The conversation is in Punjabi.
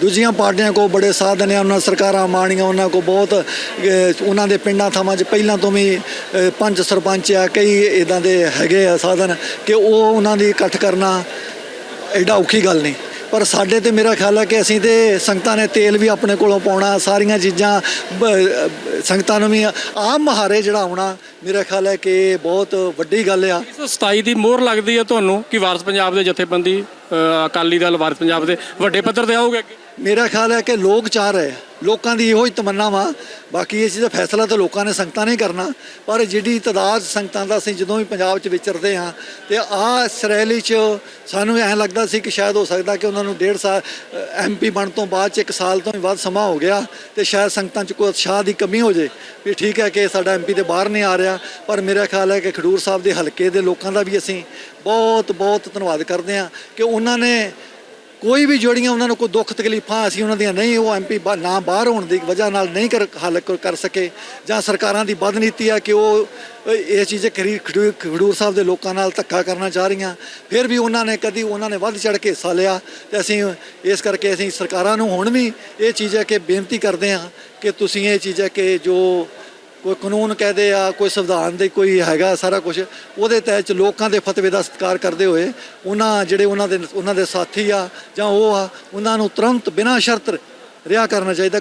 ਦੂਜੀਆਂ ਪਾਰਟੀਆਂ ਕੋ ਬੜੇ ਸਾਧਨ ਆ ਉਹਨਾਂ ਸਰਕਾਰਾਂ ਮਾਣੀਆਂ ਉਹਨਾਂ ਕੋ ਬਹੁਤ ਉਹਨਾਂ ਦੇ ਪਿੰਡਾਂ ਥਾਵਾਂ 'ਚ ਪਹਿਲਾਂ ਤੋਂ ਵੀ ਅਹ, ਪੰਚ ਸਰਪੰਚ ਆ ਕਈ ਇਦਾਂ ਦੇ ਹੈਗੇ ਆ ਸਾਧਨ ਕਿ ਉਹ ਉਹਨਾਂ ਦੀ ਇਕੱਠ ਕਰਨਾ ਐਡਾ ਔਖੀ ਗੱਲ ਨਹੀਂ। ਪਰ ਸਾਡੇ ਤੇ ਮੇਰਾ ਖਿਆਲ ਹੈ ਕਿ ਅਸੀਂ ਤੇ ਸੰਗਤਾਂ ਨੇ ਤੇਲ ਵੀ ਆਪਣੇ ਕੋਲੋਂ ਪਾਉਣਾ ਸਾਰੀਆਂ ਚੀਜ਼ਾਂ ਬ- ਸੰਗਤਾਂ ਨੂੰ ਵੀ ਆਮ ਮਹਾਰੇ ਜਿਹੜਾ ਆਉਣਾ ਮੇਰਾ ਖਿਆਲ ਹੈ ਕਿ ਬਹੁਤ ਵੱਡੀ ਗੱਲ ਆ। 127 ਦੀ ਮੋਹਰ ਲੱਗਦੀ ਹੈ ਤੁਹਾਨੂੰ ਕਿ ਵਾਰਸ ਪੰਜਾਬ ਦੇ ਜਥੇਬੰਦੀ ਅਕਾਲੀ ਦਲ ਵਾਰਸ ਪੰਜਾਬ ਦੇ ਵੱਡੇ ਪੱਧਰ ਤੇ ਆਓਗੇ ਅੱਗੇ ਮੇਰਾ ਖਿਆਲ ਹੈ ਕਿ ਲੋਕ ਚਾਹ ਰਹੇ ਆ। ਲੋਕਾਂ ਦੀ ਇਹੋ ਹੀ ਤਮੰਨਾ ਵਾ। ਬਾਕੀ ਇਹ ਚੀਜ਼ ਦਾ ਫੈਸਲਾ ਤਾਂ ਲੋਕਾਂ ਨੇ ਸੰਗਤਾਂ ਨੇ ਕਰਨਾ। ਪਰ ਜਿਹੜੀ ਤਾਦਾਦ ਸੰਗਤਾਂ ਦਾ ਅਸੀਂ ਜਦੋਂ ਵੀ ਪੰਜਾਬ 'ਚ ਵਿਚਰਦੇ ਹਾਂ ਤੇ ਆਹ ਸਰੈਲੀ 'ਚ ਸਾਨੂੰ ਐਂ ਲੱਗਦਾ ਸੀ ਕਿ ਸ਼ਾਇਦ ਹੋ ਸਕਦਾ ਕਿ ਉਹਨਾਂ ਨੂੰ ਡੇਢ ਸਾਲ ਐਮਪੀ ਬਣ ਤੋਂ ਬਾਅਦ 'ਚ ਇੱਕ ਸਾਲ ਤੋਂ ਵੀ ਵੱਧ ਸਮਾਂ ਹੋ ਗਿਆ ਤੇ ਸ਼ਾਇਦ ਸੰਗਤਾਂ 'ਚ ਕੋਈ ਉਤਸ਼ਾਹ ਦੀ ਕਮੀ ਹੋ ਜੇ ਵੀ ਠੀਕ ਹੈ ਕਿ ਸਾਡਾ ਐਮਪੀ ਦੇ ਬਾਹਰ ਨਹੀਂ ਆ ਰਿਹਾ। ਪਰ ਮੇਰਾ ਖਿਆਲ ਹੈ ਕਿ ਖਡੂਰ ਸਾਹਿਬ ਦੇ ਹਲਕੇ ਦੇ ਲੋਕਾਂ ਦਾ ਵੀ ਅਸੀਂ ਬਹੁਤ ਬਹੁਤ ਧੰਨਵਾਦ ਕਰਦੇ ਹਾਂ ਕਿ ਉਹਨਾਂ ਨੇ ਕੋਈ ਵੀ ਜਿਹੜੀਆਂ ਉਹਨਾਂ ਨੂੰ ਕੋਈ ਦੁੱਖ ਤਕਲੀਫਾਂ ਅਸੀਂ ਉਹਨਾਂ ਦੀਆਂ ਨਹੀਂ, ਉਹ ਐਮਪੀ ਨਾ ਬਾਹਰ ਹੋਣ ਦੀ ਵਜ੍ਹਾ ਨਾਲ ਨਹੀਂ ਕਰ ਹੱਲ ਕਰ- ਕਰ ਸਕੇ ਜਾਂ ਸਰਕਾਰਾਂ ਦੀ ਬਦਨੀਤੀ ਆ ਕਿ ਉਹ ਇਹ ਚੀਜ਼ ਖਰੀ ਖਡੂਰ ਖਡੂਰ ਸਾਹਿਬ ਦੇ ਲੋਕਾਂ ਨਾਲ ਧੱਕਾ ਕਰਨਾ ਚਾਹ ਰਹੀਆਂ। ਫਿਰ ਵੀ ਉਹਨਾਂ ਨੇ ਕਦੀ ਉਹਨਾਂ ਨੇ ਵੱਧ ਚੜ ਕੇ ਹਿੱਸਾ ਲਿਆ ਤੇ ਅਸੀਂ ਇਸ ਕਰਕੇ ਅਸੀਂ ਸਰਕਾਰਾਂ ਨੂੰ ਹੁਣ ਵੀ ਇਹ ਚੀਜ਼ ਹੈ ਕਿ ਬੇਨਤੀ ਕਰਦੇ ਹਾਂ ਕਿ ਤੁਸੀਂ ਇਹ ਚੀਜ਼ ਹੈ ਕਿ ਜੋ ਕੋਈ ਕਾਨੂੰਨ ਕਹਦੇ ਆ, ਕੋਈ ਸੰਵਿਧਾਨ ਦੇ ਕੋਈ ਹੈਗਾ ਸਾਰਾ ਕੁਝ ਉਹਦੇ ਤਹਿਤ ਲੋਕਾਂ ਦੇ ਫਤਵੇ ਦਾ ਸਤਿਕਾਰ ਕਰਦੇ ਹੋਏ ਉਹਨਾਂ ਜਿਹੜੇ ਉਹਨਾਂ ਦੇ ਉਹਨਾਂ ਦੇ ਸਾਥੀ ਆ ਜਾਂ ਉਹ ਆ, ਉਹਨਾਂ ਨੂੰ ਤੁਰੰਤ ਬਿਨਾਂ ਸ਼ਰਤ ਰਿਹਾ ਕਰਨਾ ਚਾਹੀਦਾ।